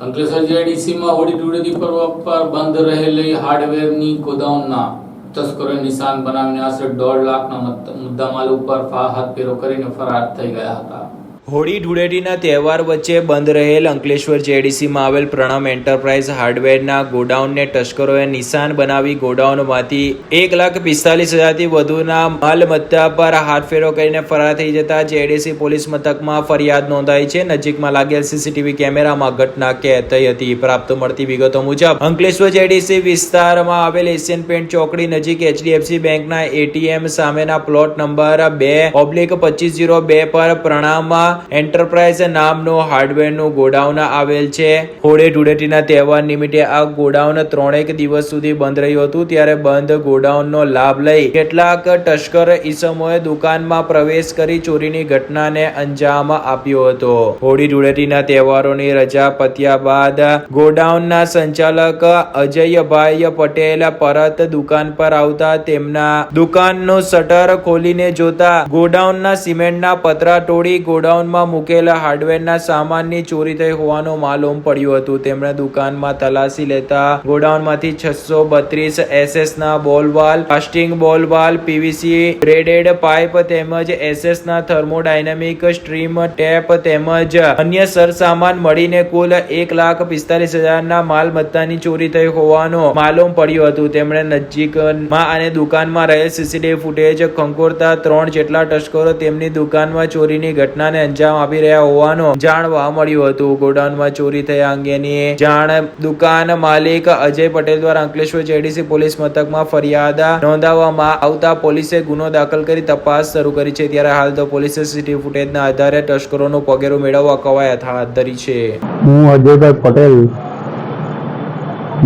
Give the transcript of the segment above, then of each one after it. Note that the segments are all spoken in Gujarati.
અંકલેશ્વર જીઆઈડીસીમાં હોળી ધૂળેટી પર્વ પર બંધ રહેલી હાર્ડવેરની ગોદાઉનના તસ્કરો નિશાન બનાવીને આશરે દોઢ લાખના મુદ્દામાલ ઉપર હાથ પેરો કરીને ફરાર થઈ ગયા હતા. હોળી ધૂળેટીના તહેવાર વચ્ચે બંધ રહેલ અંકલેશ્વર જેડીસીમાં આવેલ પ્રણમ એન્ટરપ્રાઇઝ હાર્ડવેરના ગોડાઉનને તસ્કરોએ નિશાન બનાવી ગોડાઉનમાંથી એક લાખ પિસ્તાલીસ હજારથી વધુના માલમત્તા પર હાથફેરો કરીને ફરાર થઈ જતા જેડીસી પોલીસ મથકમાં ફરિયાદ નોંધાઈ છે. નજીકમાં લાગેલ સીસીટીવી કેમેરામાં ઘટના કેદ થઈ હતી. પ્રાપ્ત મળતી વિગતો મુજબ, અંકલેશ્વર જેડીસી વિસ્તારમાં આવેલ એશિયન પેન્ટ ચોકડી નજીક એચડીએફસી બેંકના એટીએમ સામેના પ્લોટ નંબર બે ઓબ્લિક પચીસ જીરો બે પર પ્રણામમાં એન્ટરપ્રાઇઝ નામનું હાર્ડવેરનું ગોડાઉન આવેલ છે. હોળી ધૂળેટીના તહેવાર નિમિત્તે આ ગોડાઉન ત્રણેક દિવસ સુધી બંધ રહ્યું હતું. ત્યારે બંધ ગોડાઉનનો લાભ લઈ કેટલાક તસ્કર ઈસમોએ દુકાનમાં પ્રવેશ કરી ચોરીની ઘટનાને અંજામ આપ્યો હતો. હોળી ધૂળેટીના તહેવારોની રજા પત્યા બાદ ગોડાઉનના સંચાલક અજયભાઈ પટેલ પરત દુકાન પર આવતા તેમના દુકાનનું શટર ખોલીને જોતા ગોડાઉનના સિમેન્ટના પતરા તોડી ગોડાઉનમાં મૂકેલા હાર્ડવેરના સામાનની ચોરી થઈ હોવાનું માલુમ પડ્યું હતું. તેમણે દુકાનમાં તલાશી લેતા ગોડાઉનમાંથી છસો બત્રીસ એસએસના ball valve casting ball valve PVC graded pipe તેમજ એસએસના થર્મોડાયનેમિક સ્ટ્રીમ ટેપ તેમજ અન્ય સરસામાન મળીને કુલ એક લાખ પિસ્તાલીસ હજારના માલ મત્તાની ચોરી થઈ હોવાનું માલુમ પડ્યું હતું. તેમણે નજીકમાં અને દુકાનમાં રહેલ સીસીટીવી ફૂટેજ ખંખોરતા ત્રણ જેટલા તસ્કરો તેમની દુકાનમાં ચોરીની ઘટનાને અંજામ આપી રહ્યા હોવાનું જાણવા મળ્યું હતું. ગોડાઉનમાં ચોરી થયા અંગેની જાણ દુકાન માલિક અજય પટેલ દ્વારા અંકલેશ્વર જેડીસી પોલીસ મથકમાં ફરિયાદ નોંધાવવામાં આવતા પોલીસે ગુનો દાખલ કરી તપાસ શરૂ કરી છે. ત્યારે હાલ તો પોલીસે સીસીટીવી ફૂટેજના આધારે તસ્કરોનું પગેરું મેળવવા કવાયત હાથ ધરી છે. હું અજયભાઈ પટેલ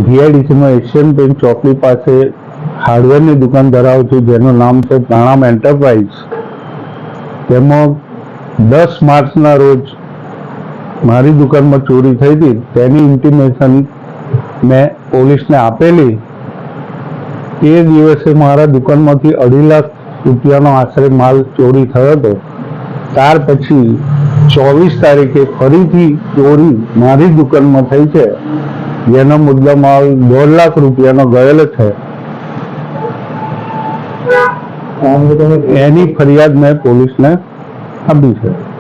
જીઆઈડીસીમાં એશિયન પેન્ટ ચોકડી પાસે હાર્ડવેરની દુકાન ધરાવું છું. જેનું નામ છે પ્રણામ એન્ટરપ્રાઇઝ. તેમાં દસ માર્ચના રોજ મારી દુકાનમાં ચોરી થઈ હતી. તેની ઇન્ટિમેશન મેં પોલીસને આપેલી. તે દિવસે મારા દુકાનમાંથી અઢી લાખ રૂપિયાનો આશરે માલ ચોરી થયો હતો. ત્યાર પછી ચોવીસ તારીખે ફરીથી ચોરી મારી દુકાનમાં થઈ છે. જેનો મુદ્દો માલ દોઢ લાખ રૂપિયાનો ગયેલો છે. એની ફરિયાદ મેં પોલીસને આપી છે